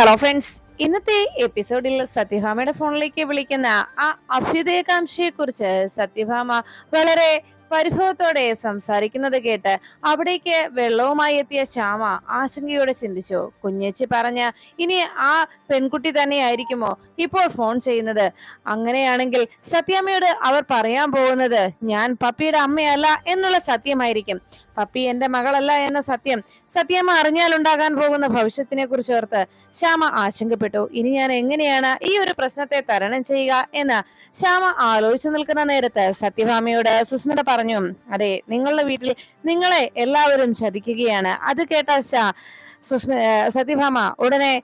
Hello friends ഇന്നത്തെ എപ്പിസോഡിൽ സത്യഭാമയുടെ ഫോണിലേക്ക് വിളിക്കുന്ന ആ അഭ്യുദയകാംക്ഷയെ കുറിച്ച് സത്യഭാമ വളരെ പരിഭവത്തോടെ സംസാരിക്കുന്നത് കേട്ട് അവിടേക്ക് വെള്ളവുമായി എത്തിയ ശ്യാമ ആശങ്കയോടെ ചിന്തിച്ചു. കുഞ്ഞേച്ചി പറഞ്ഞ ഇനി ആ പെൺകുട്ടി തന്നെയായിരിക്കുമോ? ഇപ്പോൾ ഫോൺ ചെയ്യുന്നത്. അങ്ങനെയാണെങ്കിൽ സത്യാമ്മയോട് അവർ പറയാൻ പോകുന്നത് ഞാൻ പപ്പിയുടെ അമ്മയല്ല എന്നുള്ള സത്യമായിരിക്കും. പപ്പി എന്റെ മകളല്ല എന്ന സത്യം സത്യമ്മ അറിഞ്ഞാലുണ്ടാകാൻ പോകുന്ന ഭവിഷ്യത്തിനെ കുറിച്ച് ഓർത്ത് ശ്യാമ ആശങ്കപ്പെട്ടു. ഇനി ഞാൻ എങ്ങനെയാണ് ഈ ഒരു പ്രശ്നത്തെ തരണം ചെയ്യുക? എന്ന് ശ്യാമ ആലോചിച്ചു നിൽക്കുന്ന നേരത്ത് സത്യഭാമയോട് സുസ്മിത പറഞ്ഞു അതെ നിങ്ങളുടെ വീട്ടിൽ നിങ്ങളെ എല്ലാവരും ചതിക്കുകയാണ്. അത് കേട്ട സുസ്മി സത്യഭാമ ഉടനെ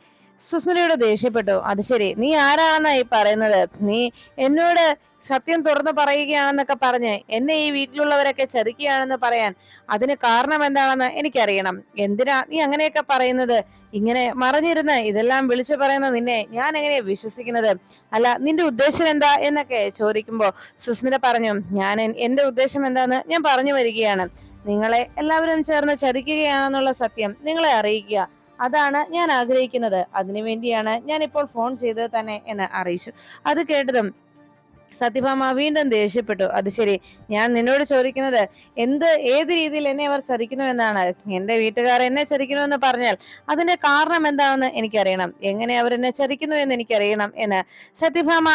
സുസ്മിതയോട് ദേഷ്യപ്പെട്ടു. അത് ശരി നീ ആരാണെന്നായി പറയുന്നത്? നീ എന്നോട് സത്യം തുറന്നു പറയുകയാണെന്നൊക്കെ പറഞ്ഞ് എന്നെ ഈ വീട്ടിലുള്ളവരൊക്കെ ചതിക്കുകയാണെന്ന് പറയാൻ അതിന് കാരണം എന്താണെന്ന് എനിക്കറിയണം. എന്തിനാ നീ അങ്ങനെയൊക്കെ പറയുന്നത്? ഇങ്ങനെ മറഞ്ഞിരുന്ന് ഇതെല്ലാം വിളിച്ചു പറയുന്ന നിന്നെ ഞാൻ എങ്ങനെയാ വിശ്വസിക്കുന്നത്? അല്ല നിന്റെ ഉദ്ദേശം എന്താ എന്നൊക്കെ ചോദിക്കുമ്പോ സുസ്മിത പറഞ്ഞു ഞാൻ എന്റെ ഉദ്ദേശം എന്താന്ന് ഞാൻ പറഞ്ഞു വരികയാണ്. നിങ്ങളെ എല്ലാവരും ചേർന്ന് ചതിക്കുകയാണെന്നുള്ള സത്യം നിങ്ങളെ അറിയിക്കുക. അതാണ് ഞാൻ ആഗ്രഹിക്കുന്നത്. അതിനുവേണ്ടിയാണ് ഞാൻ ഇപ്പോൾ ഫോൺ ചെയ്തത് തന്നെ എന്ന് അറിയിച്ചു. അത് കേട്ടതും സത്യഭാമ വീണ്ടും ദേഷ്യപ്പെട്ടു. അത് ശരി. ഞാൻ നിന്നോട് ചോദിക്കുന്നത് എന്ത് ഏത് രീതിയിൽ എന്നെ അവർ ചതിക്കണമെന്നാണ് എന്റെ വീട്ടുകാർ എന്നെ ചതിക്കണമെന്ന് പറഞ്ഞാൽ അതിന്റെ കാരണം എന്താണെന്ന് എനിക്കറിയണം. എങ്ങനെ അവർ എന്നെ ചതിക്കുന്നു എന്ന് എനിക്കറിയണം എന്ന്. സത്യഭാമ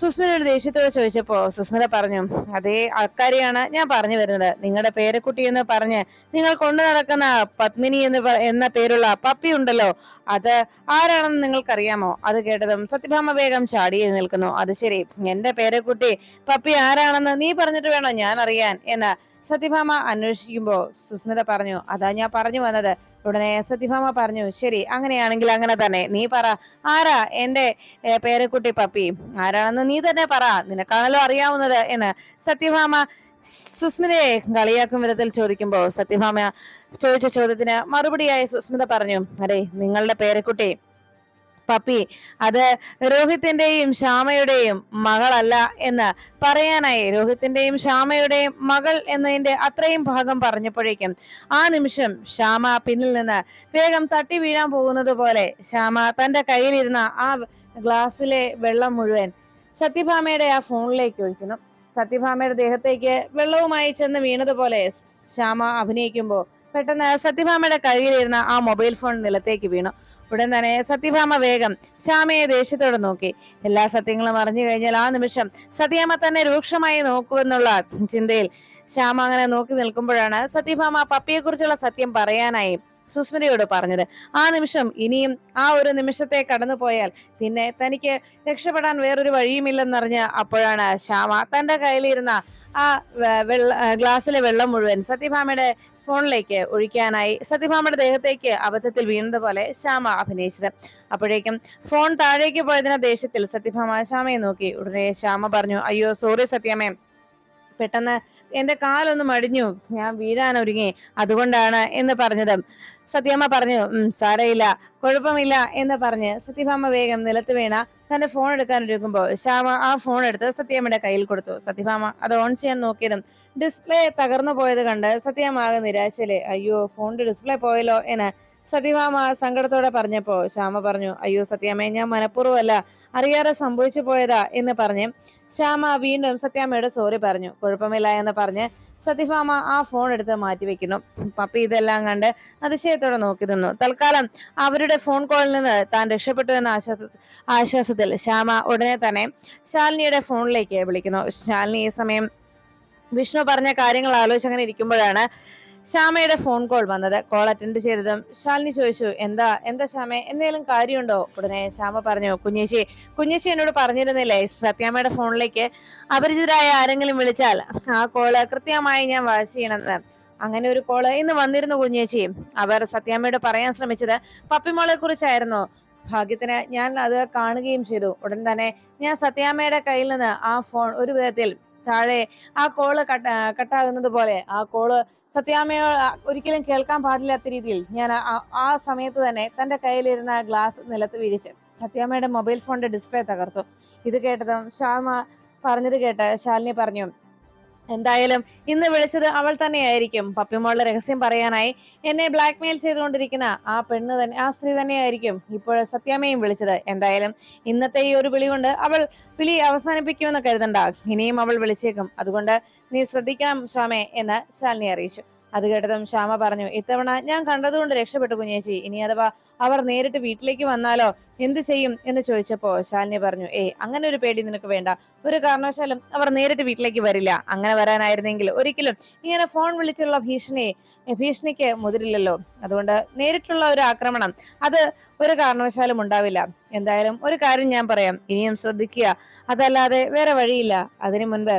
സുസ്മിതയുടെ ദേഷ്യത്തോട് ചോദിച്ചപ്പോ സുസ്മിത പറഞ്ഞു അതേ ആൾക്കാരെയാണ് ഞാൻ പറഞ്ഞു വരുന്നത്. നിങ്ങളുടെ പേരക്കുട്ടി എന്ന് പറഞ്ഞ് നിങ്ങൾ കൊണ്ടു നടക്കുന്ന പത്മിനി എന്ന് എന്ന പേരുള്ള പപ്പി ഉണ്ടല്ലോ അത് ആരാണെന്ന് നിങ്ങൾക്കറിയാമോ? അത് കേട്ടതും സത്യഭാമ വേഗം ചാടി നിൽക്കുന്നു. അത് ശരി എന്റെ പേരക്കുട്ടി പപ്പി ആരാണെന്ന് നീ പറഞ്ഞിട്ട് വേണോ ഞാൻ അറിയാൻ? എന്ന് സത്യഭാമ അന്വേഷിക്കുമ്പോ സുസ്മിത പറഞ്ഞു അതാ ഞാൻ പറഞ്ഞു വന്നത്. ഉടനെ സത്യഭാമ പറഞ്ഞു ശരി അങ്ങനെയാണെങ്കിൽ അങ്ങനെ തന്നെ. നീ പറ ആരാ എന്റെ പേരക്കുട്ടി പപ്പി? ആരാണെന്ന് നീ തന്നെ പറ. നിനക്കാണല്ലോ അറിയാവുന്നത്. എന്ന് സത്യഭാമ സുസ്മിതയെ കളിയാക്കും വിധത്തിൽ ചോദിക്കുമ്പോൾ സത്യഭാമ ചോദിച്ച ചോദ്യത്തിന് മറുപടിയായി സുസ്മിത പറഞ്ഞു അതെ നിങ്ങളുടെ പേരക്കുട്ടി പപ്പി അത് രോഹിത്തിന്റെയും ശ്യാമയുടെയും മകളല്ല എന്ന് പറയാനായി രോഹിത്തിന്റെയും ശ്യാമയുടെയും മകൾ എന്നതിന്റെ അത്രയും ഭാഗം പറഞ്ഞപ്പോഴേക്കും ആ നിമിഷം ശ്യാമ പിന്നിൽ നിന്ന് വേഗം തട്ടി വീഴാൻ പോകുന്നത് പോലെ ശ്യാമ തന്റെ കയ്യിലിരുന്ന ആ ഗ്ലാസ്സിലെ വെള്ളം മുഴുവൻ സത്യഭാമയുടെ ആ ഫോണിലേക്ക് ഒഴിക്കുന്നു. സത്യഭാമയുടെ ദേഹത്തേക്ക് വെള്ളവുമായി ചെന്ന് വീണതുപോലെ ശ്യാമ അഭിനയിക്കുമ്പോൾ പെട്ടെന്ന് സത്യഭാമയുടെ കയ്യിലിരുന്ന ആ മൊബൈൽ ഫോൺ നിലത്തേക്ക് വീണു. ഉടൻ തന്നെ സത്യഭാമ വേഗം ശ്യാമയെ ദേഷ്യത്തോടെ നോക്കി. എല്ലാ സത്യങ്ങളും അറിഞ്ഞു കഴിഞ്ഞാൽ ആ നിമിഷം സത്യഭാമ തന്നെ രൂക്ഷമായി നോക്കുമെന്നുള്ള ചിന്തയിൽ ശ്യാമ അങ്ങനെ നോക്കി നിൽക്കുമ്പോഴാണ് സത്യഭാമ പപ്പിയെ കുറിച്ചുള്ള സത്യം പറയാനായി സുസ്മിതയോട് പറഞ്ഞത്. ആ നിമിഷം ഇനിയും ആ ഒരു നിമിഷത്തെ കടന്നു പോയാൽ പിന്നെ തനിക്ക് രക്ഷപ്പെടാൻ വേറൊരു വഴിയുമില്ലെന്നറിഞ്ഞ് അപ്പോഴാണ് ശ്യാമ തന്റെ കയ്യിലിരുന്ന ആ വെള്ള ഗ്ലാസ്സിലെ വെള്ളം മുഴുവൻ സത്യഭാമയുടെ ഫോണിലേക്ക് ഒഴിക്കാനായി സത്യഭാമയുടെ ദേഹത്തേക്ക് അബദ്ധത്തിൽ വീണതുപോലെ ശ്യാമ അഭിനയിച്ചത്. അപ്പോഴേക്കും ഫോൺ താഴേക്ക് പോയതിന്റെ ദേഷ്യത്തിൽ സത്യഭാമ ശ്യാമയെ നോക്കി. ഉടനെ ശ്യാമ പറഞ്ഞു അയ്യോ സോറി സത്യമേ. പെട്ടെന്ന് എന്റെ കാലൊന്ന് മടിഞ്ഞു. ഞാൻ വീഴാൻ ഒരുങ്ങി അതുകൊണ്ടാണ് എന്ന് പറഞ്ഞത്. സത്യമ്മ പറഞ്ഞു ഉം സാരയില്ല കുഴപ്പമില്ല എന്ന് പറഞ്ഞ് സത്യഭാമ വേഗം നിലത്ത് വീണ തന്റെ ഫോൺ എടുക്കാൻ ഒരുക്കുമ്പോൾ ശ്യാമ ആ ഫോൺ എടുത്ത് സത്യമ്മയുടെ കയ്യിൽ കൊടുത്തു. സത്യഭാമ അത് ഓൺ ചെയ്യാൻ നോക്കിയതും ഡിസ്പ്ലേ തകർന്നു പോയത് കണ്ട് സത്യമ്മ ആകെ നിരാശയിലെ അയ്യോ ഫോണിന്റെ ഡിസ്പ്ലേ പോയല്ലോ എന്ന് സത്യഭാമ സങ്കടത്തോടെ പറഞ്ഞപ്പോ ശ്യാമ പറഞ്ഞു അയ്യോ സത്യാമ്മയെ ഞാൻ മനഃപൂർവമല്ല അറിയാതെ സംഭവിച്ചു പോയതാ എന്ന് പറഞ്ഞ് ശ്യാമ വീണ്ടും സത്യാമ്മയോട് സോറി പറഞ്ഞു. കുഴപ്പമില്ല എന്ന് പറഞ്ഞ് സത്യഭാമ ആ ഫോൺ എടുത്ത് മാറ്റി വെക്കുന്നു. പപ്പി ഇതെല്ലാം കണ്ട് അതിശയത്തോടെ നോക്കി നിന്നു. തൽക്കാലം അവരുടെ ഫോൺ കോളിൽ നിന്ന് താൻ രക്ഷപ്പെട്ടു എന്ന ആശ്വാസ ആശ്വാസത്തിൽ ശ്യാമ ഉടനെ തന്നെ ശാലിനിയുടെ ഫോണിലേക്ക് വിളിക്കുന്നു. ശാലിനി ഈ സമയം വിഷ്ണു പറഞ്ഞ കാര്യങ്ങൾ ആലോചിച്ച് അങ്ങനെ ഇരിക്കുമ്പോഴാണ് ശ്യാമയുടെ ഫോൺ കോൾ വന്നത്. കോൾ അറ്റൻഡ് ചെയ്തതും ശാലിനി ചോദിച്ചു എന്താ എന്താ ശ്യാമേ? എന്തെങ്കിലും കാര്യമുണ്ടോ? ഉടനെ ശ്യാമ പറഞ്ഞു കുഞ്ഞേശി കുഞ്ഞേശി എന്നോട് പറഞ്ഞിരുന്നില്ലേ സത്യാമ്മയുടെ ഫോണിലേക്ക് അപരിചിതരായ ആരെങ്കിലും വിളിച്ചാൽ ആ കോൾ കൃത്യമായി ഞാൻ വാച്ച് ചെയ്യണമെന്ന്. അങ്ങനെ ഒരു കോൾ ഇന്ന് വന്നിരുന്നു കുഞ്ഞേച്ചി. അവർ സത്യാമ്മയോട് പറയാൻ ശ്രമിച്ചത് പപ്പിമോളെ കുറിച്ചായിരുന്നു. ഭാഗ്യത്തിന് ഞാൻ അത് കാണുകയും ചെയ്തു. ഉടൻ തന്നെ ഞാൻ സത്യാമ്മയുടെ കയ്യിൽ നിന്ന് ആ ഫോൺ ഒരു വിധത്തിൽ താഴെ ആ കോൾ കട്ട് കട്ടാകുന്നത് പോലെ ആ കോൾ സത്യാമ്മയോ ഒരിക്കലും കേൾക്കാൻ പാടില്ലാത്ത രീതിയിൽ ഞാൻ ആ- സമയത്ത് തന്നെ തന്റെ കയ്യിലിരുന്ന ഗ്ലാസ് നിലത്ത് വീഴിച്ച് സത്യാമ്മയുടെ മൊബൈൽ ഫോണിന്റെ ഡിസ്പ്ലേ തകർത്തു. ഇത് കേട്ടതും ശ്യാമ പറഞ്ഞത് കേട്ട് ശാലിനി പറഞ്ഞു എന്തായാലും ഇന്ന് വിളിച്ചത് അവൾ തന്നെയായിരിക്കും. പപ്പിമോളുടെ രഹസ്യം പറയാനായി എന്നെ ബ്ലാക്ക് മെയിൽ ചെയ്തുകൊണ്ടിരിക്കുന്ന ആ പെണ്ണ് തന്നെ ആ സ്ത്രീ തന്നെയായിരിക്കും ഇപ്പോൾ സത്യാമ്മയും വിളിച്ചത്. എന്തായാലും ഇന്നത്തെ ഈ ഒരു വിളി കൊണ്ട് അവൾ വിളി അവസാനിപ്പിക്കുമെന്ന് കരുതണ്ട. ഇനിയും അവൾ വിളിച്ചേക്കും. അതുകൊണ്ട് നീ ശ്രദ്ധിക്കണം ശ്യാമേ എന്ന് ശാലിനി അറിയിച്ചു. അത് കേട്ടതും ശ്യാമ പറഞ്ഞു ഇത്തവണ ഞാൻ കണ്ടതുകൊണ്ട് രക്ഷപ്പെട്ടു കുഞ്ഞേച്ചി. ഇനി അഥവാ അവർ നേരിട്ട് വീട്ടിലേക്ക് വന്നാലോ എന്ത് ചെയ്യും? എന്ന് ചോദിച്ചപ്പോ ശാലിനി പറഞ്ഞു ഏ അങ്ങനെ ഒരു പേടി നിനക്ക് വേണ്ട. ഒരു കാരണവശാലും അവർ നേരിട്ട് വീട്ടിലേക്ക് വരില്ല. അങ്ങനെ വരാനായിരുന്നെങ്കിൽ ഒരിക്കലും ഇങ്ങനെ ഫോൺ വിളിച്ചുള്ള ഭീഷണി ഭീഷണിക്ക് മുതിരില്ലല്ലോ. അതുകൊണ്ട് നേരിട്ടുള്ള ഒരു ആക്രമണം അത് ഒരു കാരണവശാലും ഉണ്ടാവില്ല. എന്തായാലും ഒരു കാര്യം ഞാൻ പറയാം. ഇനിയും ശ്രദ്ധിക്കുക. അതല്ലാതെ വേറെ വഴിയില്ല. അതിനു മുൻപ്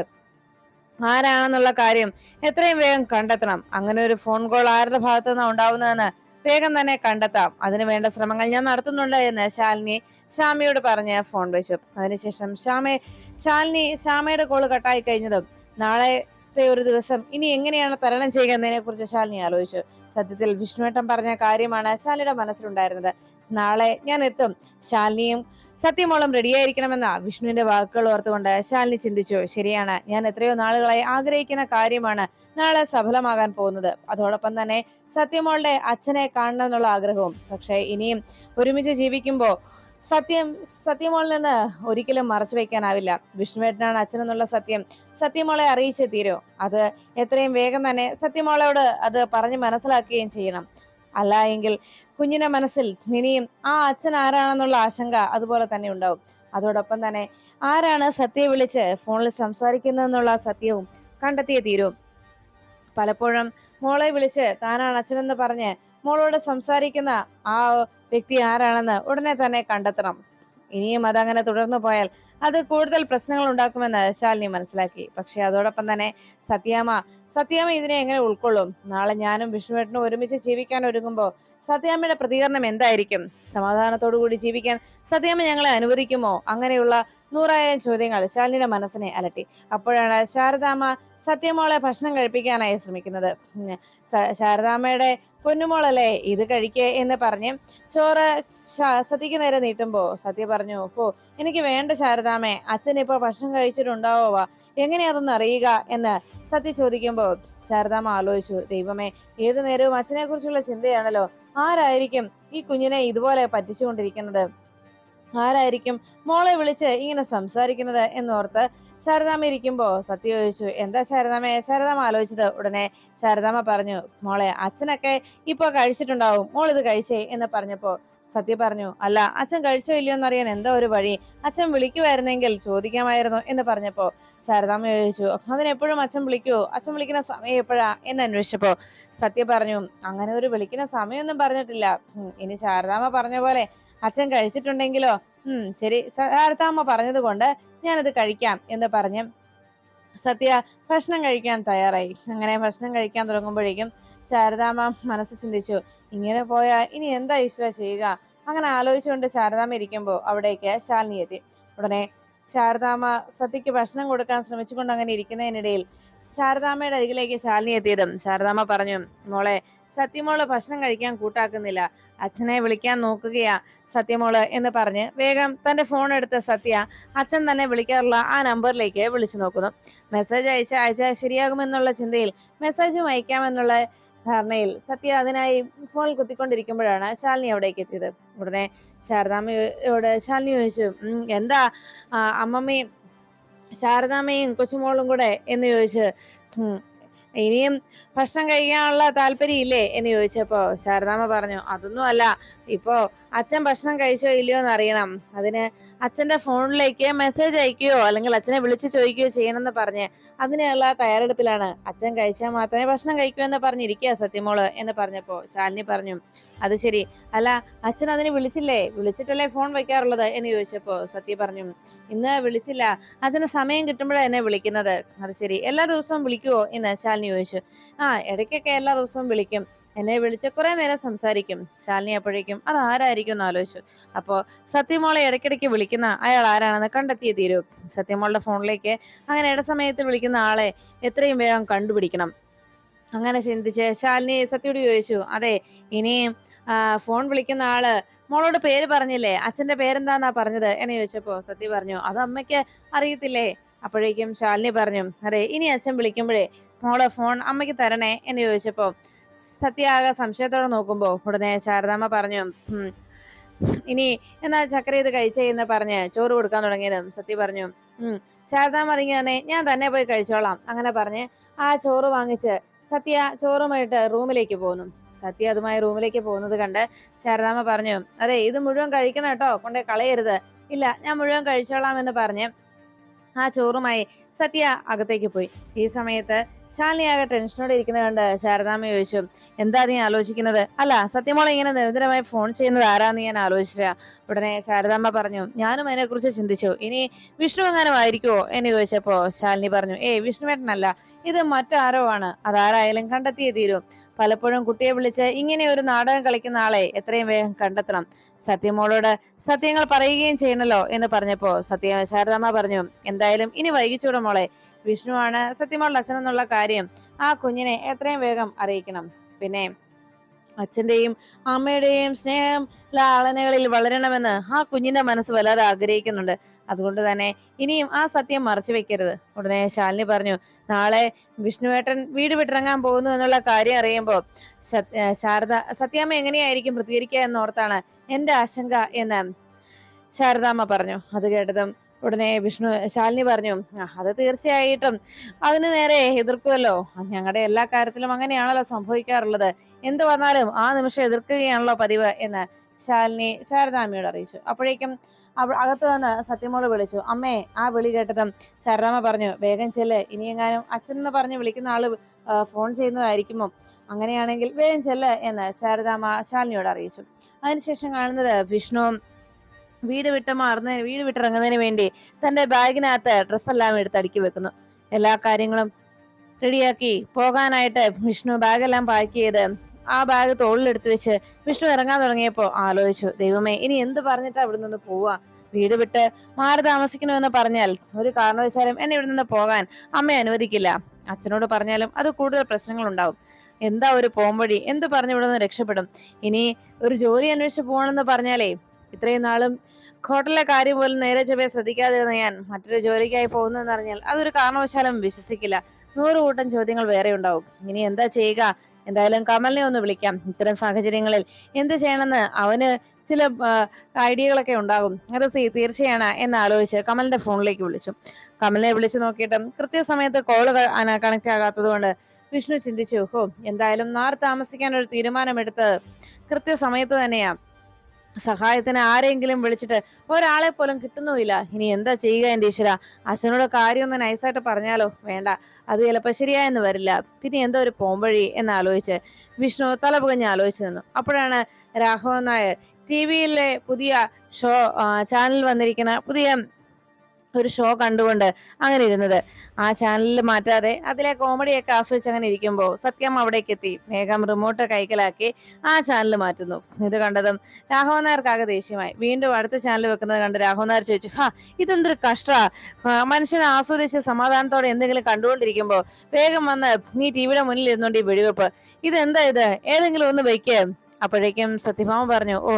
ആരാണെന്നുള്ള കാര്യം എത്രയും വേഗം കണ്ടെത്തണം. അങ്ങനെ ഒരു ഫോൺ കോൾ ആരുടെ ഭാഗത്തു നിന്നാണ് ഉണ്ടാവുന്നതെന്ന് വേഗം തന്നെ കണ്ടെത്താം. അതിനു വേണ്ട ശ്രമങ്ങൾ ഞാൻ നടത്തുന്നുണ്ട് എന്ന് ശാലിനി ശ്യാമയോട് പറഞ്ഞ് ഫോൺ വെച്ചു. അതിനുശേഷം ശ്യാമെ ശാലിനി ശ്യാമയുടെ കോൾ കട്ടായി കഴിഞ്ഞതും നാളത്തെ ഒരു ദിവസം ഇനി എങ്ങനെയാണ് തരണം ചെയ്യുക എന്നതിനെ കുറിച്ച് ശാലിനി ആലോചിച്ചു. സത്യത്തിൽ വിഷ്ണുവേട്ടൻ പറഞ്ഞ കാര്യമാണ് ശാലിയുടെ മനസ്സിലുണ്ടായിരുന്നത്. നാളെ ഞാൻ എത്തും. ശാലിനിയും സത്യമോളം റെഡിയായിരിക്കണമെന്ന വിഷ്ണുവിന്റെ വാക്കുകൾ ഓർത്തുകൊണ്ട് ശാലിനി ചിന്തിച്ചു ശരിയാണ് ഞാൻ എത്രയോ നാളുകളായി ആഗ്രഹിക്കുന്ന കാര്യമാണ് നാളെ സഫലമാകാൻ പോകുന്നത്. അതോടൊപ്പം തന്നെ സത്യമോളുടെ അച്ഛനെ കാണണം എന്നുള്ള ആഗ്രഹവും. പക്ഷേ ഇനിയും ഒരുമിച്ച് ജീവിക്കുമ്പോ സത്യം സത്യമോളിൽ നിന്ന് ഒരിക്കലും മറച്ചു വെക്കാനാവില്ല വിഷ്ണുവേട്ടനാണ് അച്ഛനെന്നുള്ള സത്യം സത്യമോളെ അറിയിച്ചേ തീരൂ. അത് എത്രയും വേഗം തന്നെ സത്യമോളോട് അത് പറഞ്ഞ് മനസ്സിലാക്കുകയും ചെയ്യണം. അല്ല എങ്കിൽ കുഞ്ഞിന്റെ മനസ്സിൽ ഇനിയും ആ അച്ഛൻ ആരാണെന്നുള്ള ആശങ്ക അതുപോലെ തന്നെ ഉണ്ടാവും. അതോടൊപ്പം തന്നെ ആരാണ് സത്യയെ വിളിച്ച് ഫോണിൽ സംസാരിക്കുന്നതെന്നുള്ള സത്യവും കണ്ടെത്തിയേ തീരും. പലപ്പോഴും മോളെ വിളിച്ച് താനാണ് അച്ഛനെന്ന് പറഞ്ഞ് മോളോട് സംസാരിക്കുന്ന ആ വ്യക്തി ആരാണെന്ന് ഉടനെ തന്നെ കണ്ടെത്തണം. ഇനിയും അതങ്ങനെ തുടർന്നു പോയാൽ അത് കൂടുതൽ പ്രശ്നങ്ങൾ ഉണ്ടാക്കുമെന്ന് ശാലിനി മനസ്സിലാക്കി. പക്ഷെ അതോടൊപ്പം തന്നെ സത്യാമ സത്യാമ്മ ഇതിനെ എങ്ങനെ ഉൾക്കൊള്ളും? നാളെ ഞാനും വിഷ്ണുവേട്ടനും ഒരുമിച്ച് ജീവിക്കാൻ ഒരുങ്ങുമ്പോൾ സത്യാമയുടെ പ്രതികരണം എന്തായിരിക്കും? സമാധാനത്തോടു കൂടി ജീവിക്കാൻ സത്യാമ ഞങ്ങളെ അനുവദിക്കുമോ? അങ്ങനെയുള്ള നൂറായിരം ചോദ്യങ്ങൾ ശാലിനിയുടെ മനസ്സിനെ അലട്ടി. അപ്പോഴാണ് ശാരദാമ്മ സത്യമോളെ ഭക്ഷണം കഴിപ്പിക്കാനായി ശ്രമിക്കുന്നത്. ശാരദാമ്മയുടെ പൊന്നുമോളല്ലേ ഇത് കഴിക്കേ എന്ന് പറഞ്ഞ് ചോറ് സത്യക്ക് നേരെ നീട്ടുമ്പോ സത്യ പറഞ്ഞു ഓ എനിക്ക് വേണ്ട ശാരദാമ്മേ അച്ഛൻ ഇപ്പോ ഭക്ഷണം കഴിച്ചിട്ടുണ്ടാവോ? എങ്ങനെയാതൊന്ന് അറിയുക? എന്ന് സത്യ ചോദിക്കുമ്പോ ശാരദാമ്മ ആലോചിച്ചു ദൈവമേ ഏതു നേരവും അച്ഛനെ കുറിച്ചുള്ള ചിന്തയാണല്ലോ. ആരായിരിക്കും ഈ കുഞ്ഞിനെ ഇതുപോലെ പറ്റിച്ചുകൊണ്ടിരിക്കുന്നത്? ആരായിരിക്കും മോളെ വിളിച്ച് ഇങ്ങനെ സംസാരിക്കുന്നത് എന്നോർത്ത് ശാരദാമ്മ ഇരിക്കുമ്പോ സത്യ ചോദിച്ചു എന്താ ശാരദാമ്മയെ ശാരദാമ്മ ആലോചിച്ചത് ഉടനെ ശാരദാമ്മ പറഞ്ഞു മോളെ അച്ഛനൊക്കെ ഇപ്പൊ കഴിച്ചിട്ടുണ്ടാവും മോൾ ഇത് കഴിച്ചേ എന്ന് പറഞ്ഞപ്പോ സത്യ പറഞ്ഞു അല്ല അച്ഛൻ കഴിച്ചോ ഇല്ലയോ എന്നറിയാൻ എന്താ ഒരു വഴി അച്ഛൻ വിളിക്കുമായിരുന്നെങ്കിൽ ചോദിക്കാമായിരുന്നു എന്ന് പറഞ്ഞപ്പോ ശാരദാമ്മ ചോദിച്ചു അതിനെപ്പോഴും അച്ഛൻ വിളിക്കൂ? അച്ഛൻ വിളിക്കുന്ന സമയം എപ്പോഴാ? എന്ന് അന്വേഷിച്ചപ്പോ സത്യ പറഞ്ഞു അങ്ങനെ ഒരു വിളിക്കുന്ന സമയമൊന്നും പറഞ്ഞിട്ടില്ല. ഇനി ശാരദാമ്മ പറഞ്ഞ പോലെ അച്ഛൻ കഴിച്ചിട്ടുണ്ടെങ്കിലോ? ഉം ശരി. സാരത്താമ്മ പറഞ്ഞത് കൊണ്ട് ഞാനത് കഴിക്കാം എന്ന് പറഞ്ഞ് സത്യ ഭക്ഷണം കഴിക്കാൻ തയ്യാറായി. അങ്ങനെ ഭക്ഷണം കഴിക്കാൻ തുടങ്ങുമ്പോഴേക്കും ശാരദാമ്മ മനസ്സ് ചിന്തിച്ചു ഇങ്ങനെ പോയാൽ ഇനി എന്താ ഈശ്വര ചെയ്യുക? അങ്ങനെ ആലോചിച്ചുകൊണ്ട് ശാരദാമ്മ ഇരിക്കുമ്പോൾ അവിടേക്ക് ശാലിനി എത്തി. ഉടനെ ശാരദാമ്മ സത്യക്ക് ഭക്ഷണം കൊടുക്കാൻ ശ്രമിച്ചുകൊണ്ട് അങ്ങനെ ഇരിക്കുന്നതിനിടയിൽ ശാരദാമ്മയുടെ അരികിലേക്ക് ശാലിനി എത്തിയതും ശാരദാമ്മ പറഞ്ഞു മോളെ സത്യമോൾ ഭക്ഷണം കഴിക്കാൻ കൂട്ടാക്കുന്നില്ല. അച്ഛനെ വിളിക്കാൻ നോക്കുകയാ സത്യമോൾ എന്ന് പറഞ്ഞ് വേഗം തന്റെ ഫോൺ എടുത്ത സത്യ അച്ഛൻ തന്നെ വിളിക്കാറുള്ള ആ നമ്പറിലേക്ക് വിളിച്ചു നോക്കുന്നു. മെസ്സേജ് അയച്ച അയച്ച ശരിയാകുമെന്നുള്ള ചിന്തയിൽ മെസ്സേജും അയക്കാമെന്നുള്ള ധാരണയിൽ സത്യ അതിനായി ഫോൺ കുത്തിക്കൊണ്ടിരിക്കുമ്പോഴാണ് ശാലിനി അവിടേക്ക് എത്തിയത്. ഉടനെ ശാരദാമ്മയോട് ശാലിനി ചോദിച്ചു "ഉം, എന്താ? അമ്മമ്മയും ശാരദാമ്മയും കൊച്ചുമോളും കൂടെ? എന്ന് ചോദിച്ചു "ഉം, ഇനിയും ഭക്ഷണം കഴിക്കാനുള്ള താല്പര്യം ഇല്ലേ എന്ന് ചോദിച്ചപ്പോ ശാരദാമ്മ പറഞ്ഞു അതൊന്നും അല്ല. ഇപ്പോ അച്ഛൻ ഭക്ഷണം കഴിച്ചോ ഇല്ലയോ എന്ന് അറിയണം അതിന് അച്ഛന്റെ ഫോണിലേക്ക് മെസ്സേജ് അയക്കുകയോ അല്ലെങ്കിൽ അച്ഛനെ വിളിച്ച് ചോദിക്കുകയോ ചെയ്യണമെന്ന് പറഞ്ഞ് അതിനുള്ള തയ്യാറെടുപ്പിലാണ്. അച്ഛൻ കഴിച്ചാൽ മാത്രമേ ഭക്ഷണം കഴിക്കൂ എന്ന് പറഞ്ഞിരിക്കുക സത്യമോൾ എന്ന് പറഞ്ഞപ്പോൾ ശാലിനി പറഞ്ഞു അത് ശരി. അല്ല അച്ഛൻ അതിന് വിളിച്ചില്ലേ? വിളിച്ചിട്ടല്ലേ ഫോൺ വയ്ക്കാറുള്ളത്? എന്ന് ചോദിച്ചപ്പോൾ സത്യ പറഞ്ഞു ഇന്ന് വിളിച്ചില്ല. അച്ഛന് സമയം കിട്ടുമ്പോഴാണ് എന്നെ വിളിക്കുന്നത്. അത് ശരി. എല്ലാ ദിവസവും വിളിക്കുവോ? എന്ന് ശാലിനി ചോദിച്ചു. ആ ഇടയ്ക്കൊക്കെ എല്ലാ ദിവസവും വിളിക്കും. എന്നെ വിളിച്ച് കുറെ നേരം സംസാരിക്കും. ശാലിനി അപ്പോഴേക്കും അത് ആരായിരിക്കും എന്ന് ആലോചിച്ചു. അപ്പോ സത്യമോളെ ഇടയ്ക്കിടയ്ക്ക് വിളിക്കുന്ന അയാൾ ആരാണെന്ന് കണ്ടെത്തിയേ തീരൂ. സത്യമോളുടെ ഫോണിലേക്ക് അങ്ങനെ ഇടസമയത്ത് വിളിക്കുന്ന ആളെ എത്രയും വേഗം കണ്ടുപിടിക്കണം. അങ്ങനെ ചിന്തിച്ച് ശാലിനി സത്യോട് ചോദിച്ചു അതെ ഇനി ഫോൺ വിളിക്കുന്ന ആൾ മോളോട് പേര് പറഞ്ഞില്ലേ? അച്ഛന്റെ പേരെന്താന്നാ പറഞ്ഞത്? എന്ന് ചോദിച്ചപ്പോ സത്യ പറഞ്ഞു അത് അമ്മയ്ക്ക് അറിയത്തില്ലേ? അപ്പോഴേക്കും ശാലിനി പറഞ്ഞു അതെ ഇനി അച്ഛൻ വിളിക്കുമ്പോഴേ മോളെ ഫോൺ അമ്മയ്ക്ക് തരണേ എന്ന് ചോദിച്ചപ്പോ സത്യ ആകെ സംശയത്തോടെ നോക്കുമ്പോ ഉടനെ ശാരദാമ്മ പറഞ്ഞു ഇനി എന്നാ ചക്കര ഇത് കഴിച്ചേ എന്ന് പറഞ്ഞ് ചോറ് കൊടുക്കാൻ തുടങ്ങിയതും സത്യ പറഞ്ഞു ശാരദാമ്മ അതിങ്ങനെ തന്നെ ഞാൻ തന്നെ പോയി കഴിച്ചോളാം. അങ്ങനെ പറഞ്ഞ് ആ ചോറ് വാങ്ങിച്ച് സത്യ ചോറുമായിട്ട് റൂമിലേക്ക് പോന്നു. സത്യ അതുമായി റൂമിലേക്ക് പോകുന്നത് കണ്ട് ശാരദാമ്മ പറഞ്ഞു അതെ ഇത് മുഴുവൻ കഴിക്കണം കേട്ടോ കൊണ്ടേ കളയരുത്. ഇല്ല ഞാൻ മുഴുവൻ കഴിച്ചോളാം എന്ന് പറഞ്ഞ് ആ ചോറുമായി സത്യ അകത്തേക്ക് പോയി. ഈ സമയത്ത് ശാലിനി ആകെ ടെൻഷനോടെ ഇരിക്കുന്നത് കണ്ട് ശാരദാമ്മ ചോദിച്ചു എന്താ നീ ആലോചിക്കുന്നത്? അല്ല സത്യമോളെ ഇങ്ങനെ നിരന്തരമായി ഫോൺ ചെയ്യുന്നത് ആരാന്ന് ഞാൻ ആലോചിച്ച ഉടനെ ശാരദാമ്മ പറഞ്ഞു ഞാനും അതിനെക്കുറിച്ച് ചിന്തിച്ചു. ഇനി വിഷ്ണു എങ്ങാനും എന്ന് ചോദിച്ചപ്പോ ശാലിനി പറഞ്ഞു ഏയ് വിഷ്ണുവേട്ടനല്ല. ഇത് മറ്റാരോ ആണ്. അതാരായാലും കണ്ടെത്തിയേ തീരൂ. പലപ്പോഴും കുട്ടിയെ വിളിച്ച് ഇങ്ങനെ ഒരു നാടകം കളിക്കുന്ന ആളെ എത്രയും വേഗം കണ്ടെത്തണം. സത്യമോളോട് സത്യങ്ങൾ പറയുകയും ചെയ്യണല്ലോ എന്ന് പറഞ്ഞപ്പോ സത്യ ശാരദാമ്മ പറഞ്ഞു എന്തായാലും ഇനി വൈകിച്ചൂടെ മോളെ. വിഷ്ണുവാണ് സത്യമോൾ അച്ഛൻ എന്നുള്ള കാര്യം ആ കുഞ്ഞിനെ എത്രയും വേഗം അറിയിക്കണം. പിന്നെ അച്ഛന്റെയും അമ്മയുടെയും സ്നേഹം ലാളനകളിൽ വളരണമെന്ന് ആ കുഞ്ഞിന്റെ മനസ്സ് വല്ലാതെ ആഗ്രഹിക്കുന്നുണ്ട്. അതുകൊണ്ട് തന്നെ ഇനിയും ആ സത്യം മറച്ചു വെക്കരുത്. ഉടനെ ശാലിനി പറഞ്ഞു നാളെ വിഷ്ണുവേട്ടൻ വീട് വിട്ടിറങ്ങാൻ പോകുന്നു എന്നുള്ള കാര്യം അറിയുമ്പോൾ ശാരദ സത്യാമ്മ എങ്ങനെയായിരിക്കും പ്രതികരിക്കുക എന്നോർത്താണ് എന്റെ ആശങ്ക എന്ന് ശാരദാമ്മ പറഞ്ഞു. അത് കേട്ടതും ഉടനെ വിഷ്ണു ശാലിനി പറഞ്ഞു "ആ, അത് തീർച്ചയായിട്ടും. അതിന് നേരെ എതിർക്കുമല്ലോ ഞങ്ങളുടെ എല്ലാ കാര്യത്തിലും അങ്ങനെയാണല്ലോ സംഭവിക്കാറുള്ളത്. എന്ത് വന്നാലും ആ നിമിഷം എതിർക്കുകയാണല്ലോ പതിവ് എന്ന് ശാലിനി ശാരദാമ്മയോട് അറിയിച്ചു. അപ്പോഴേക്കും അകത്ത് നിന്ന് സത്യമോൾ വിളിച്ചു. അമ്മേ ആ വിളി കേട്ടതും ശാരദാമ്മ പറഞ്ഞു വേഗം ചെല്ല്. ഇനിയെങ്ങാനും അച്ഛൻ എന്ന് പറഞ്ഞ് വിളിക്കുന്ന ആൾ ഫോൺ ചെയ്യുന്നതായിരിക്കുമോ? അങ്ങനെയാണെങ്കിൽ വേഗം ചെല്ല് എന്ന് ശാരദാമ്മ ശാലിനിയോട് അറിയിച്ചു. അതിനുശേഷം കാണുന്നത് വിഷ്ണുവും വീട് വിട്ട് മാറുന്ന വീട് വിട്ടിറങ്ങുന്നതിന് വേണ്ടി തന്റെ ബാഗിനകത്ത് ഡ്രസ്സെല്ലാം എടുത്ത് അടുക്കി വെക്കുന്നു. എല്ലാ കാര്യങ്ങളും റെഡിയാക്കി പോകാനായിട്ട് വിഷ്ണു ബാഗെല്ലാം പാക്ക് ചെയ്ത് ആ ബാഗ് തോളിലെടുത്ത് വെച്ച് വിഷ്ണു ഇറങ്ങാൻ തുടങ്ങിയപ്പോ ആലോചിച്ചു ദൈവമേ ഇനി എന്ത് പറഞ്ഞിട്ടാ ഇവിടെ നിന്ന് പോവാ വീട് വിട്ട് മാറി താമസിക്കണമെന്ന് പറഞ്ഞാൽ ഒരു കാരണവശാലും എന്നെ ഇവിടെ നിന്ന് പോകാൻ അമ്മ അനുവദിക്കില്ല. അച്ഛനോട് പറഞ്ഞാലും അത് കൂടുതൽ പ്രശ്നങ്ങൾ ഉണ്ടാവും എന്താ ഒരു പോംവഴി? എന്ത് പറഞ്ഞു ഇവിടെ നിന്ന് രക്ഷപ്പെടും? ഇനി ഒരു ജോലി അന്വേഷിച്ച് പോകണമെന്ന് പറഞ്ഞാലേ ഇത്രയും നാളും ഹോട്ടലിലെ കാര്യം പോലും നേരെ ചൊവ്വേ ശ്രദ്ധിക്കാതിരുന്ന ഞാൻ മറ്റൊരു ജോലിക്കായി പോകുന്നതെന്ന് അറിഞ്ഞാൽ അതൊരു കാരണവശാലും വിശ്വസിക്കില്ല. നൂറ് കൂട്ടം ചോദ്യങ്ങൾ വേറെ ഉണ്ടാവും. ഇനി എന്താ ചെയ്യുക? എന്തായാലും കമലിനെ ഒന്ന് വിളിക്കാം. ഇത്തരം സാഹചര്യങ്ങളിൽ എന്ത് ചെയ്യണമെന്ന് അവന് ചില ഐഡിയകളൊക്കെ ഉണ്ടാകും. അത് സി തീർച്ചയാണ് എന്ന് ആലോചിച്ച് കമലിന്റെ ഫോണിലേക്ക് വിളിച്ചു. കമലിനെ വിളിച്ചു നോക്കിയിട്ടും കൃത്യസമയത്ത് കോൾ കണക്ട് ആകാത്തത് കൊണ്ട് വിഷ്ണു ചിന്തിച്ചു ഓ എന്തായാലും നാർ താമസിക്കാൻ ഒരു തീരുമാനമെടുത്തത് കൃത്യസമയത്ത് തന്നെയാ. സഹായത്തിന് ആരെങ്കിലും വിളിച്ചിട്ട് ഒരാളെ പോലും കിട്ടുന്നുമില്ല. ഇനി എന്താ ചെയ്യുക എന്റെ ഈശ്വര? അച്ഛനോട് കാര്യം ഒന്ന് നൈസായിട്ട് പറഞ്ഞാലോ? വേണ്ട. അത് ചിലപ്പോൾ ശരിയായെന്ന് വരില്ല. പിന്നെ എന്തോ ഒരു പോംവഴി എന്ന് ആലോചിച്ച് വിഷ്ണു തലപുകഞ്ഞ് ആലോചിച്ചു നിന്നു. അപ്പോഴാണ് രാഘവൻ നായർ ടി വിയിലെ പുതിയ ഷോ ചാനൽ വന്നിരിക്കുന്ന പുതിയ ഒരു ഷോ കണ്ടുകൊണ്ട് അങ്ങനെ ഇരുന്നത്. ആ ചാനലിൽ മാറ്റാതെ അതിലെ കോമഡിയൊക്കെ ആസ്വദിച്ച് അങ്ങനെ ഇരിക്കുമ്പോൾ സത്യം അവിടേക്ക് എത്തി. മേഘം റിമോട്ട് കൈക്കലാക്കി ആ ചാനൽ മാറ്റുന്നു. ഇത് കണ്ടതും രാഘവൻ നായർക്കാകെ ദേഷ്യമായി. വീണ്ടും അടുത്ത ചാനൽ വെക്കുന്നത് കണ്ട് രാഘവൻ നായർ ചോദിച്ചു ഹാ ഇതെന്തൊരു കഷ്ട? മനുഷ്യനെ ആസ്വദിച്ച് സമാധാനത്തോടെ എന്തെങ്കിലും കണ്ടുകൊണ്ടിരിക്കുമ്പോൾ വേഗം വന്ന് നീ ടിവിയുടെ മുന്നിൽ ഇരുന്നുകൊണ്ട് ഈ വെടിവെപ്പ്. ഇതെന്താ ഇത്? ഏതെങ്കിലും ഒന്ന് വയ്ക്കേ അപ്പോഴേക്കും സത്യഭാമ പറഞ്ഞു ഓ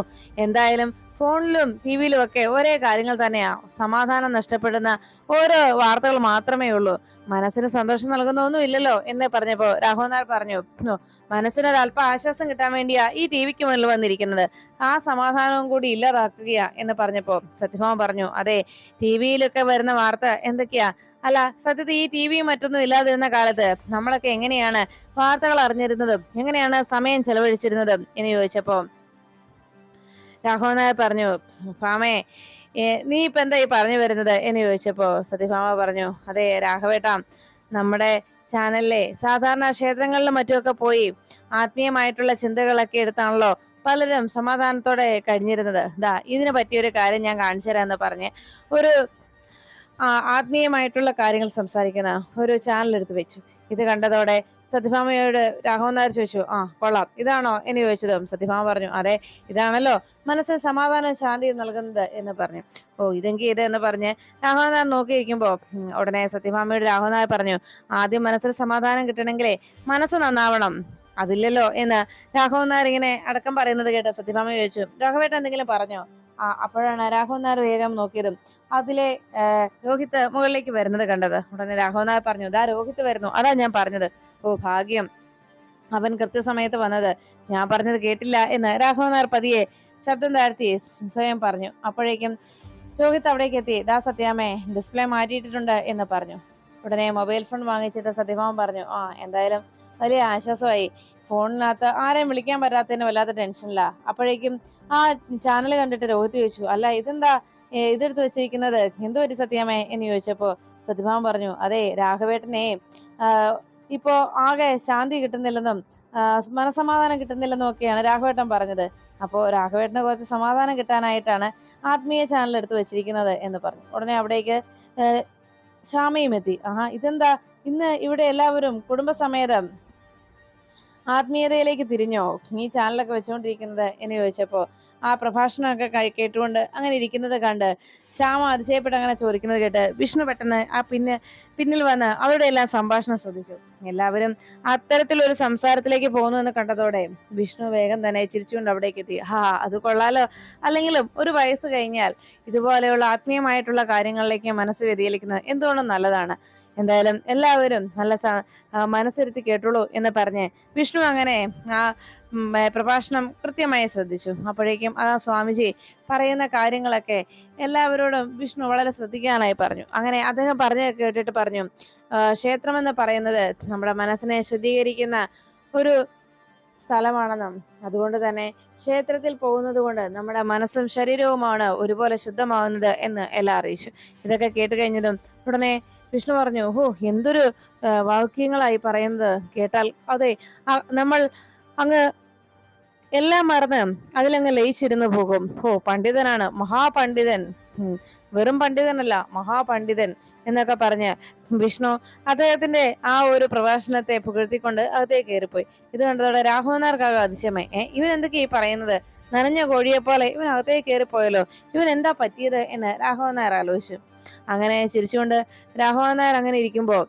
എന്തായാലും ഫോണിലും ടി വിയിലും ഒക്കെ ഒരേ കാര്യങ്ങൾ തന്നെയാ. സമാധാനം നഷ്ടപ്പെടുന്ന ഓരോ വാർത്തകൾ മാത്രമേ ഉള്ളൂ. മനസ്സിന് സന്തോഷം നൽകുന്ന ഒന്നും ഇല്ലല്ലോ എന്ന് പറഞ്ഞപ്പോ രാഹുൽ നായർ പറഞ്ഞു മനസ്സിന് ഒരു അല്പം ആശ്വാസം കിട്ടാൻ വേണ്ടിയാ ഈ ടി വിക്ക് മുന്നിൽ വന്നിരിക്കുന്നത്. ആ സമാധാനവും കൂടി ഇല്ലാതാക്കുകയാ എന്ന് പറഞ്ഞപ്പോ സത്യഭാമ പറഞ്ഞു അതെ ടി വിയിലൊക്കെ വരുന്ന വാർത്ത എന്തൊക്കെയാ? അല്ല സത്യത്തിൽ ഈ ടി വിയും മറ്റൊന്നും ഇല്ലാതിരുന്ന കാലത്ത് നമ്മളൊക്കെ എങ്ങനെയാണ് വാർത്തകൾ അറിഞ്ഞിരുന്നതും എങ്ങനെയാണ് സമയം ചെലവഴിച്ചിരുന്നതും? എന്ന് ചോദിച്ചപ്പോ രാഘവൻ പറഞ്ഞു ഫാമേ നീ ഇപ്പൊ എന്താ ഈ പറഞ്ഞു വരുന്നത്? എന്ന് ചോദിച്ചപ്പോ സത്യഭാമ പറഞ്ഞു അതെ രാഘവേട്ടാ നമ്മുടെ ചാനലിലെ സാധാരണ ക്ഷേത്രങ്ങളിലും മറ്റുമൊക്കെ പോയി ആത്മീയമായിട്ടുള്ള ചിന്തകളൊക്കെ എടുത്താണല്ലോ പലരും സമാധാനത്തോടെ കഴിഞ്ഞിരുന്നത്. ദാ ഇതിനെ പറ്റിയൊരു കാര്യം ഞാൻ കാണിച്ചു തരാമെന്ന് പറഞ്ഞ് ഒരു ആത്മീയമായിട്ടുള്ള കാര്യങ്ങൾ സംസാരിക്കുന്ന ഒരു ചാനൽ എടുത്ത് വെച്ചു. ഇത് കണ്ടതോടെ സത്യഭാമയോട് രാഘവൻ നായർ ചോദിച്ചു ആ കൊള്ളാം. ഇതാണോ? എന്ന് ചോദിച്ചതും. സത്യഭാമ പറഞ്ഞു അതെ ഇതാണല്ലോ. മനസ്സിന് സമാധാനം ശാന്തി നൽകുന്നത് എന്ന് പറഞ്ഞു. ഓ ഇതെങ്കിൽ ഇത് എന്ന് പറഞ്ഞ് രാഘവൻ നായർ നോക്കിയിരിക്കുമ്പോ ഉം, ഉടനെ സത്യഭാമയോട് രാഘവൻ നായർ പറഞ്ഞു ആദ്യം മനസ്സിൽ സമാധാനം കിട്ടണമെങ്കിലേ മനസ്സ് നന്നാവണം. അതില്ലല്ലോ എന്ന് രാഘവൻ നായർ ഇങ്ങനെ അടക്കം പറയുന്നത് കേട്ട സത്യഭാമ ചോദിച്ചു രാഘവേട്ട എന്തെങ്കിലും പറഞ്ഞോ? അപ്പോഴാണ് രാഘവൻ നായർ വേഗം നോക്കിയതും. അതിലെ രോഹിത് മുകളിലേക്ക് വരുന്നത് കണ്ടത്. ഉടനെ രാഘവൻ നായർ പറഞ്ഞു ദാ രോഹിത് വരുന്നു. അതാ ഞാൻ പറഞ്ഞത്. ഓ ഭാഗ്യം. അവൻ കൃത്യസമയത്ത് വന്നത് ഞാൻ പറഞ്ഞത് കേട്ടില്ല എന്ന് രാഘവൻ നായർ പതിയെ ശബ്ദം താഴ്ത്തി സ്വയം പറഞ്ഞു. അപ്പോഴേക്കും രോഹിത് അവിടേക്ക് എത്തി. ദാ സത്യാമേ ഡിസ്പ്ലേ മാറ്റിയിട്ടിട്ടുണ്ട് എന്ന് പറഞ്ഞു. ഉടനെ മൊബൈൽ ഫോൺ വാങ്ങിച്ചിട്ട് സത്യഭാമൻ പറഞ്ഞു ആ എന്തായാലും വലിയ ആശ്വാസമായി. ഫോണിനകത്ത് ആരെയും വിളിക്കാൻ പറ്റാത്തതിന് വല്ലാത്ത ടെൻഷനിലാ. അപ്പോഴേക്കും ആ ചാനൽ കണ്ടിട്ട് രോഹിത് ചോദിച്ചു അല്ല ഇതെന്താ ഇതെടുത്ത് വെച്ചിരിക്കുന്നത്? എന്തു പറ്റി സത്യമേ? എന്ന് ചോദിച്ചപ്പോ സത്യഭാമൻ പറഞ്ഞു അതെ രാഘവേട്ടനെ ഇപ്പോ ആകെ ശാന്തി കിട്ടുന്നില്ലെന്നും മനസമാധാനം കിട്ടുന്നില്ലെന്നും ഒക്കെയാണ് രാഘവേട്ടൻ പറഞ്ഞത്. അപ്പോൾ രാഘവേട്ടന് കുറച്ച് സമാധാനം കിട്ടാനായിട്ടാണ് ആത്മീയ ചാനൽ എടുത്ത് വെച്ചിരിക്കുന്നത് എന്ന് പറഞ്ഞു. ഉടനെ അവിടേക്ക് ശ്യാമയും എത്തി. ആഹാ ഇതെന്താ? ഇന്ന് ഇവിടെ എല്ലാവരും കുടുംബസമേതം ആത്മീയതയിലേക്ക് തിരിഞ്ഞോ? ഈ ചാനലൊക്കെ വെച്ചുകൊണ്ടിരിക്കുന്നത് എന്ന് ചോദിച്ചപ്പോ ആ പ്രഭാഷണമൊക്കെ കേട്ടുകൊണ്ട് അങ്ങനെ ഇരിക്കുന്നത് കണ്ട് ശ്യാമ അതിശയപ്പെട്ട് അങ്ങനെ ചോദിക്കുന്നത് കേട്ട് വിഷ്ണു പെട്ടെന്ന് ആ പിന്നെ പിന്നിൽ വന്ന് അവരുടെ എല്ലാം സംഭാഷണം ശ്രദ്ധിച്ചു. എല്ലാവരും അത്തരത്തിലൊരു സംസാരത്തിലേക്ക് പോകുന്നു എന്ന് കണ്ടതോടെ വിഷ്ണു വേഗം തന്നെ ചിരിച്ചുകൊണ്ട് അവിടേക്ക് എത്തി. ഹാ അത് കൊള്ളാലോ. അല്ലെങ്കിലും ഒരു വയസ്സ് കഴിഞ്ഞാൽ ഇതുപോലെയുള്ള ആത്മീയമായിട്ടുള്ള കാര്യങ്ങളിലേക്ക് മനസ്സ് വ്യതിചലിക്കുന്നത് എന്തുകൊണ്ടും നല്ലതാണ്. എന്തായാലും എല്ലാവരും നല്ല മനസ്സിരുത്തി കേട്ടുള്ളൂ എന്ന് പറഞ്ഞ് വിഷ്ണു അങ്ങനെ ആ പ്രഭാഷണം കൃത്യമായി ശ്രദ്ധിച്ചു. അപ്പോഴേക്കും ആ സ്വാമിജി പറയുന്ന കാര്യങ്ങളൊക്കെ എല്ലാവരോടും വിഷ്ണു വളരെ ശ്രദ്ധിക്കാനായി പറഞ്ഞു. അങ്ങനെ അദ്ദേഹം പറഞ്ഞ കേട്ടിട്ട് പറഞ്ഞു ക്ഷേത്രമെന്ന് പറയുന്നത് നമ്മുടെ മനസ്സിനെ ശുദ്ധീകരിക്കുന്ന ഒരു സ്ഥലമാണെന്നും അതുകൊണ്ട് തന്നെ ക്ഷേത്രത്തിൽ പോകുന്നത് കൊണ്ട് നമ്മുടെ മനസ്സും ശരീരവുമാണ് ഒരുപോലെ ശുദ്ധമാവുന്നത് എന്ന് എല്ലാം അറിയിച്ചു. ഇതൊക്കെ കേട്ട് കഴിഞ്ഞതും ഉടനെ വിഷ്ണു പറഞ്ഞു ഓ എന്തൊരു വാക്യങ്ങളായി പറയുന്നത് കേട്ടാൽ അതെ നമ്മൾ അങ്ങ് എല്ലാം മറന്ന് അതിലങ്ങ് ലയിച്ചിരുന്നു പോകും. ഓ പണ്ഡിതനാണ് മഹാപണ്ഡിതൻ. വെറും പണ്ഡിതനല്ല മഹാപണ്ഡിതൻ എന്നൊക്കെ പറഞ്ഞ് വിഷ്ണു അദ്ദേഹത്തിന്റെ ആ ഒരു പ്രഭാഷണത്തെ പുകഴ്ത്തിക്കൊണ്ട് അകത്തേക്ക് കയറിപ്പോയി. ഇത് കണ്ടതോടെ രാഘവനാർക്കാകെ അതിശയമായി. ഏഹ് ഇവൻ എന്തൊക്കെയാ ഈ പറയുന്നത്? നനഞ്ഞ കോഴിയെ പോലെ ഇവൻ അകത്തേക്ക് കയറിപ്പോയല്ലോ. ഇവൻ എന്താ പറ്റിയത് എന്ന് രാഘവൻ ആലോചിച്ചു. അങ്ങനെ ചിരിച്ചുകൊണ്ട് രാഘവൻ അങ്ങനെ ഇരിക്കുമ്പോൾ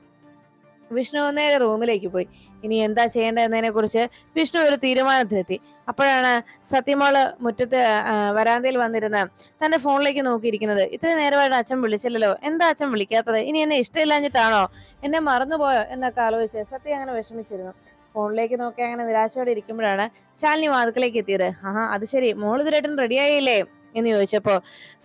വിഷ്ണു നേരെ റൂമിലേക്ക് പോയി. ഇനി എന്താ ചെയ്യേണ്ടതെന്നതിനെ കുറിച്ച് വിഷ്ണു ഒരു തീരുമാനത്തിലെത്തി. അപ്പോഴാണ് സത്യമോൾ മുറ്റത്ത് വരാന്തയിൽ വന്നിരുന്ന് തന്റെ ഫോണിലേക്ക് നോക്കിയിരിക്കുന്നത്. ഇത്ര നേരമായിട്ട് അച്ഛൻ വിളിച്ചില്ലല്ലോ? എന്താ അച്ഛൻ വിളിക്കാത്തത്? ഇനി എന്നെ ഇഷ്ടമില്ലാഞ്ഞിട്ടാണോ? എന്നെ മറന്നുപോയോ? എന്നൊക്കെ ആലോചിച്ച് സത്യം അങ്ങനെ വിഷമിച്ചിരുന്നു. ഫോണിലേക്ക് നോക്കി അങ്ങനെ നിരാശയോടെ ഇരിക്കുമ്പോഴാണ് ശാലിനി വാതുക്കലേക്ക് എത്തിയത്. ആഹാ അത് ശരി. മോൾ ഇതിലേട്ടും റെഡിയായില്ലേ എന്ന് ചോദിച്ചപ്പോ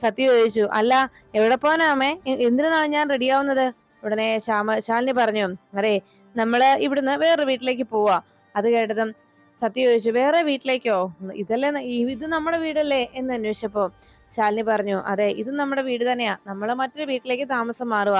സത്യ ചോദിച്ചു. അല്ല എവിടെ പോകാനാമേ എന്തിനാണ് ഞാൻ റെഡിയാവുന്നത് ഉടനെ ശ്യാമ ശാലിനി പറഞ്ഞു അതെ നമ്മൾ ഇവിടുന്ന് വേറെ വീട്ടിലേക്ക് പോവാ. അത് കേട്ടതും സത്യ ചോദിച്ചു വേറെ വീട്ടിലേക്കോ? ഇതല്ലേ ഇത് നമ്മുടെ വീടല്ലേ? എന്ന് അന്വേഷിച്ചപ്പോ ശാലിനി പറഞ്ഞു അതെ ഇത് നമ്മുടെ വീട് തന്നെയാ. നമ്മൾ മറ്റൊരു വീട്ടിലേക്ക് താമസം മാറുക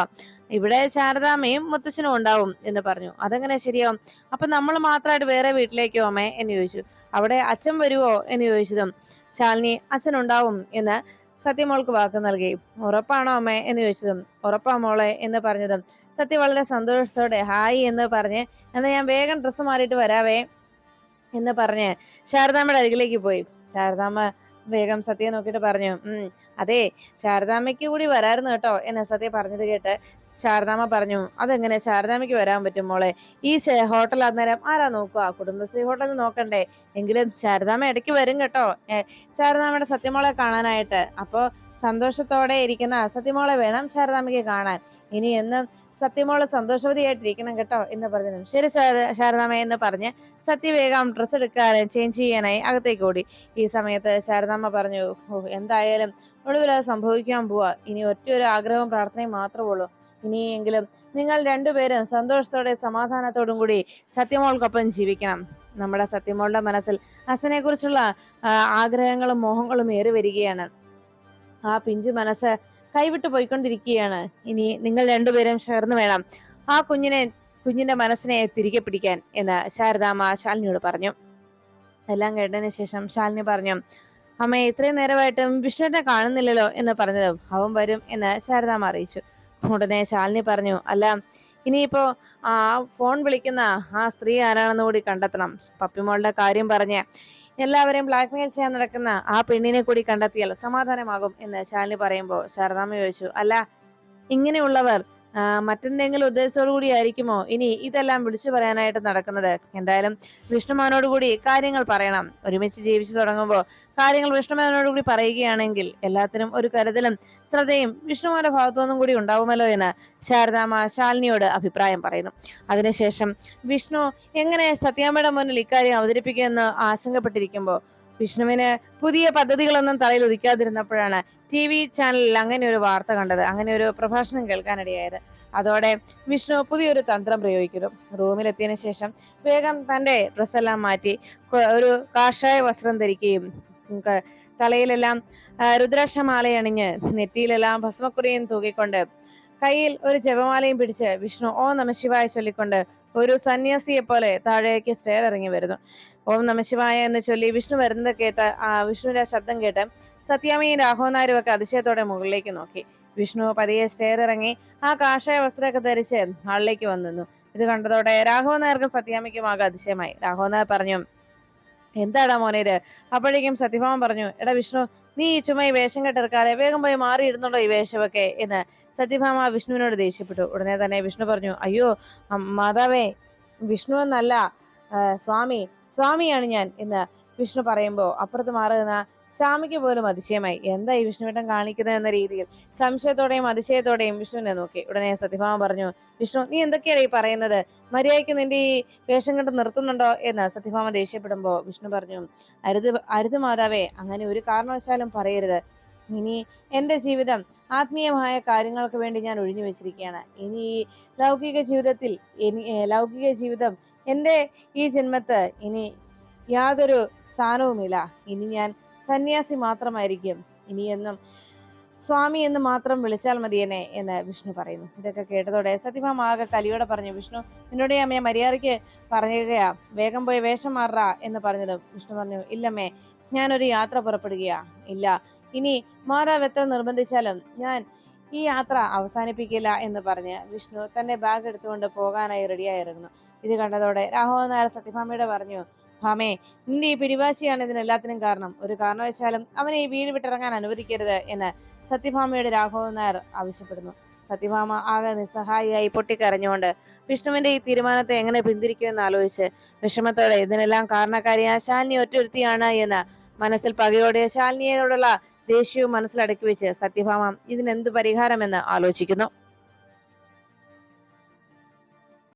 ഇവിടെ ശാരദാമ്മയും മുത്തച്ഛനും ഉണ്ടാവും എന്ന് പറഞ്ഞു. അതെങ്ങനെ ശരിയാവും? അപ്പൊ നമ്മൾ മാത്രമായിട്ട് വേറെ വീട്ടിലേക്കോ അമ്മേ? എന്ന് ചോദിച്ചു. അവിടെ അച്ഛൻ വരുവോ? എന്ന് ചോദിച്ചതും ശാലിനി അച്ഛൻ ഉണ്ടാവും എന്ന് സത്യമോൾക്ക് വാക്ക് നൽകി. ഉറപ്പാണോ അമ്മേ? എന്ന് ചോദിച്ചതും ഉറപ്പാ മോളെ എന്ന് പറഞ്ഞതും. സത്യ വളരെ സന്തോഷത്തോടെ ഹായ് എന്ന് പറഞ്ഞ് എന്നാൽ ഞാൻ വേഗം ഡ്രസ്സ് മാറിയിട്ട് വരാവേ എന്ന് പറഞ്ഞ് ശാരദാമ്മയുടെ അരികിലേക്ക് പോയി. ശാരദാമ്മ വേഗം സത്യ നോക്കിയിട്ട് പറഞ്ഞു അതെ ശാരദാമ്മയ്ക്ക് കൂടി വരായിരുന്നു കേട്ടോ എന്ന് സത്യ പറഞ്ഞത് കേട്ട് ശാരദാമ്മ പറഞ്ഞു അതെങ്ങനെ ശാരദാമ്മയ്ക്ക് വരാൻ പറ്റും മോളെ? ഈ ഹോട്ടൽ അന്നേരം ആരാ നോക്കുക? കുടുംബശ്രീ ഹോട്ടലിൽ നോക്കണ്ടേ? എങ്കിലും ശാരദാമ്മ ഇടയ്ക്ക് വരും കേട്ടോ. ശാരദാമ്മയുടെ സത്യമോളെ കാണാനായിട്ട്. അപ്പോൾ സന്തോഷത്തോടെ ഇരിക്കുന്ന സത്യമോളെ വേണം ശാരദാമ്മയ്ക്ക് കാണാൻ. ഇനി എന്നും സത്യമോൾ സന്തോഷവതിയായിട്ടിരിക്കണം കേട്ടോ എന്ന് പറഞ്ഞു ശരി ശാര- ശാരദാമ്മ എന്ന് പറഞ്ഞ് സത്യ വേഗം ഡ്രസ്സ് എടുക്കാനും ചേഞ്ച് ചെയ്യാനായി അകത്തേക്ക് ഓടി. ഈ സമയത്ത് ശാരദാമ്മ പറഞ്ഞു എന്തായാലും ഒടുവിൽ അത് സംഭവിക്കാൻ പോവാ. ഇനി ഒറ്റ ഒരു ആഗ്രഹവും പ്രാർത്ഥനയും മാത്രമേ ഉള്ളൂ. ഇനിയെങ്കിലും നിങ്ങൾ രണ്ടുപേരും സന്തോഷത്തോടെ സമാധാനത്തോടും കൂടി സത്യമോൾക്കൊപ്പം ജീവിക്കണം. നമ്മുടെ സത്യമോളുടെ മനസ്സിൽ അസനെ കുറിച്ചുള്ള ആഗ്രഹങ്ങളും മോഹങ്ങളും ഏറി വരികയാണ് ആ പിഞ്ചു മനസ്സ് കൈവിട്ടു പോയിക്കൊണ്ടിരിക്കുകയാണ്. ഇനി നിങ്ങൾ രണ്ടുപേരും ചേർന്ന് വേണം ആ കുഞ്ഞിനെ കുഞ്ഞിന്റെ മനസ്സിനെ തിരികെ പിടിക്കാൻ എന്ന് ശാരദാമ്മ ശാലിനിയോട് പറഞ്ഞു. എല്ലാം കേട്ടതിന് ശേഷം ശാലിനി പറഞ്ഞു അമ്മ ഇത്രയും നേരമായിട്ടും വിഷ്ണുവിനെ കാണുന്നില്ലല്ലോ എന്ന് പറഞ്ഞതും അവൻ വരും എന്ന് ശാരദാമ്മ അറിയിച്ചു. ഉടനെ ശാലിനി പറഞ്ഞു അല്ല ഇനിയിപ്പോ ആ ഫോൺ വിളിക്കുന്ന ആ സ്ത്രീ ആരാണെന്ന് കൂടി കണ്ടെത്തണം. പപ്പിമോളുടെ കാര്യം പറഞ്ഞ് എല്ലാവരെയും ബ്ലാക്ക്മെയിൽ ചെയ്യാൻ നടക്കുന്ന ആ പെണ്ണിനെ കൂടി കണ്ടെത്തിയാൽ സമാധാനമാകും എന്ന് ശാലിനി പറയുമ്പോൾ ശാരദാമ്മ ചോദിച്ചു അല്ല ഇങ്ങനെയുള്ളവർ മറ്റെന്തെങ്കിലും ഉദ്ദേശത്തോടു കൂടി ആയിരിക്കുമോ? ഇനി ഇതെല്ലാം വിളിച്ചു പറയാനായിട്ട് നടക്കുന്നത്. എന്തായാലും വിഷ്ണുമാനോട് കൂടി കാര്യങ്ങൾ പറയണം. ഒരുമിച്ച് ജീവിച്ചു തുടങ്ങുമ്പോൾ കാര്യങ്ങൾ വിഷ്ണുമാനോട് കൂടി പറയുകയാണെങ്കിൽ എല്ലാത്തിനും ഒരു കരുതലും ശ്രദ്ധയും വിഷ്ണുമാന്റെ ഭാഗത്തുനിന്നും കൂടി ഉണ്ടാവുമല്ലോ എന്ന് ശാരദാമ ശാലിനിയോട് അഭിപ്രായം പറയുന്നു. അതിനുശേഷം വിഷ്ണു എങ്ങനെ സത്യാമ്മയുടെ മുന്നിൽ ഇക്കാര്യം അവതരിപ്പിക്കുമെന്ന് ആശങ്കപ്പെട്ടിരിക്കുമ്പോൾ വിഷ്ണുവിന് പുതിയ പദ്ധതികളൊന്നും തലയിൽ ഉദിക്കാതിരുന്നപ്പോഴാണ് ടി വി ചാനലിൽ അങ്ങനെ ഒരു വാർത്ത കണ്ടത് അങ്ങനെ ഒരു പ്രഭാഷണം കേൾക്കാനിടയായത്. അതോടെ വിഷ്ണു പുതിയൊരു തന്ത്രം പ്രയോഗിക്കുന്നു. റൂമിലെത്തിയതിനു ശേഷം വേഗം തന്റെ ഡ്രസ്സെല്ലാം മാറ്റി ഒരു കാഷായ വസ്ത്രം ധരിക്കുകയും തലയിലെല്ലാം രുദ്രാക്ഷമാലയണിഞ്ഞ് നെറ്റിയിലെല്ലാം ഭസ്മക്കുറിയും തൂക്കിക്കൊണ്ട് കയ്യിൽ ഒരു ജപമാലയും പിടിച്ച് വിഷ്ണു ഓ നമ ശിവായ ചൊല്ലിക്കൊണ്ട് ഒരു സന്യാസിയെ പോലെ താഴേക്ക് സ്റ്റെയർ ഇറങ്ങി വരുന്നു. ഓം നമശിവായ എന്ന് ചൊല്ലി വിഷ്ണു വരുന്നത് കേട്ട് ആ വിഷ്ണുവിന്റെ ശബ്ദം കേട്ട് സത്യാമിയും രാഘവനാരും ഒക്കെ അതിശയത്തോടെ മുകളിലേക്ക് നോക്കി. വിഷ്ണു പതിയെ സ്റ്റെയർ ഇറങ്ങി ആ കാഷായ വസ്ത്രമൊക്കെ ധരിച്ച് ആളിലേക്ക് വന്നിരുന്നു. ഇത് കണ്ടതോടെ രാഘവനായർക്കും സത്യാമിക്കും ആകെ അതിശയമായി. രാഘവനായർ പറഞ്ഞു എന്താടാ മോനേര് അപ്പോഴേക്കും സത്യഭാമൻ പറഞ്ഞു എടാ വിഷ്ണു നീ ഈ ചുമ ഈ വേഷം കെട്ടിറക്കാതെ വേഗം പോയി മാറിയിരുന്നുണ്ടോ ഈ വേഷമൊക്കെ എന്ന് സത്യഭാമ വിഷ്ണുവിനോട് ദേഷ്യപ്പെട്ടു. ഉടനെ തന്നെ വിഷ്ണു പറഞ്ഞു അയ്യോ മാതാവേ വിഷ്ണു എന്നല്ല സ്വാമി സ്വാമിയാണ് ഞാൻ എന്ന് വിഷ്ണു പറയുമ്പോൾ അപ്പുറത്ത് മാറി നിന്ന ശ്യാമിക്ക് പോലും അതിശയമായി. എന്താ ഈ വിഷ്ണുവേട്ടൻ കാണിക്കുന്നത് എന്ന രീതിയിൽ. സംശയത്തോടെയും അതിശയത്തോടെയും വിഷ്ണുവിനെ നോക്കി. ഉടനെ സത്യഭാമ പറഞ്ഞു വിഷ്ണു നീ എന്തൊക്കെയാണ് ഈ പറയുന്നത്? മര്യാദയ്ക്ക് നിന്റെ ഈ വേഷം കണ്ട് നിർത്തുന്നുണ്ടോ? എന്ന് സത്യഭാമ ദേഷ്യപ്പെടുമ്പോ വിഷ്ണു പറഞ്ഞു അരുത് അരുത് മാതാവേ അങ്ങനെ ഒരു കാരണവശാലും പറയരുത്. ഇനി എന്റെ ജീവിതം ആത്മീയമായ കാര്യങ്ങൾക്ക് വേണ്ടി ഞാൻ ഒഴിഞ്ഞു വെച്ചിരിക്കുകയാണ്. ഇനി ഈ ലൗകിക ജീവിതത്തിൽ ഇനി ലൗകിക ജീവിതം എന്റെ ഈ ജന്മത്ത് ഇനി യാതൊരു സ്ഥാനവുമില്ല ഇനി ഞാൻ സന്യാസി മാത്രമായിരിക്കും ഇനിയെന്നും സ്വാമി എന്ന് മാത്രം വിളിച്ചാൽ മതി എന്നെ എന്ന് വിഷ്ണു പറയുന്നു. ഇതൊക്കെ കേട്ടതോടെ സത്യഭാമ ആകെ കലിയോടെ പറഞ്ഞു വിഷ്ണു നിന്നോട് അമ്മയെ മര്യാദയ്ക്ക് പറയുകയാ വേഗം പോയി വേഷം മാറാ എന്ന് പറഞ്ഞതും വിഷ്ണു പറഞ്ഞു ഇല്ലമ്മേ ഞാനൊരു യാത്ര പുറപ്പെടുകയാ. ഇല്ല ഇനി മാതാവ് എത്ര നിർബന്ധിച്ചാലും ഞാൻ ഈ യാത്ര അവസാനിപ്പിക്കില്ല എന്ന് പറഞ്ഞ് വിഷ്ണു തന്റെ ബാഗ് എടുത്തുകൊണ്ട് പോകാനായി റെഡിയായിരുന്നു ഇത് കണ്ടതോടെ രാഘവൻ നായർ സത്യഭാമയുടെ പറഞ്ഞു ഭാമേ നിന്റെ ഈ പിടിവാശിയാണ് ഇതിനെല്ലാത്തിനും കാരണം. ഒരു കാരണവശാലും അവനെ ഈ വീട് വിട്ടിറങ്ങാൻ അനുവദിക്കരുത് എന്ന് സത്യഭാമയുടെ രാഘവൻ നായർ ആവശ്യപ്പെടുന്നു. സത്യഭാമ ആകെ നിസ്സഹായിയായി പൊട്ടിക്കരഞ്ഞുകൊണ്ട് വിഷ്ണുവിന്റെ ഈ തീരുമാനത്തെ എങ്ങനെ പിന്തിരിക്കുമെന്ന് ആലോചിച്ച് വിഷമത്തോടെ ഇതിനെല്ലാം കാരണക്കാരിയായ ശാലിനി ഒറ്റൊരുത്തിയാണ് എന്ന് മനസ്സിൽ പകയോടെ ശാലിനിയോടുള്ള ദേഷ്യവും മനസ്സിലടക്കി വെച്ച് സത്യഭാമ ഇതിനെന്ത് പരിഹാരമെന്ന് ആലോചിക്കുന്നു.